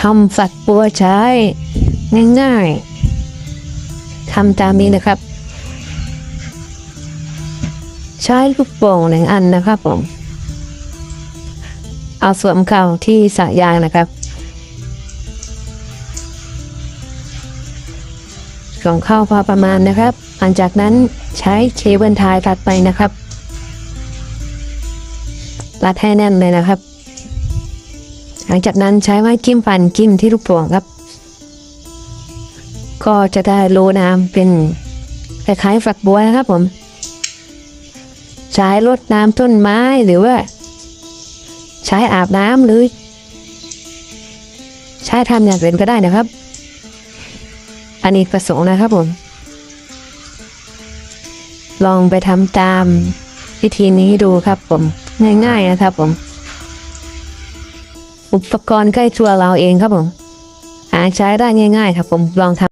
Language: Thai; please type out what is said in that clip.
ทำฝักบัวใช้ ง่ายๆทำตามนี้นะครับ ใช้ลูกโป่งหนึ่งอันนะครับผม เอาสวมเข่าที่สายางนะครับสวมเข้าพอประมาณนะครับ หลังจากนั้นใช้เคเบิลทายรัดไปนะครับ รัดให้แน่นเลยนะครับ หลังจากนั้นใช้ไม้จิ้มฟันจิ้มที่ลูกโป่งครับ ก็จะได้โลน้ำเป็นคล้ายๆฝักบัวนะครับผม ใช้รดน้ำต้นไม้หรือว่า ใช้อาบน้ำหรือ ใช้ทำอย่างอื่นก็ได้นะครับ อันนี้ประสงค์นะครับผม ลองไปทำตามวิธีนี้ดูครับผม ง่ายๆนะครับผม อุปกรณ์ใกล้ตัวเราเองครับผมหาใช้ได้ง่าย ๆ ครับผมลองทำ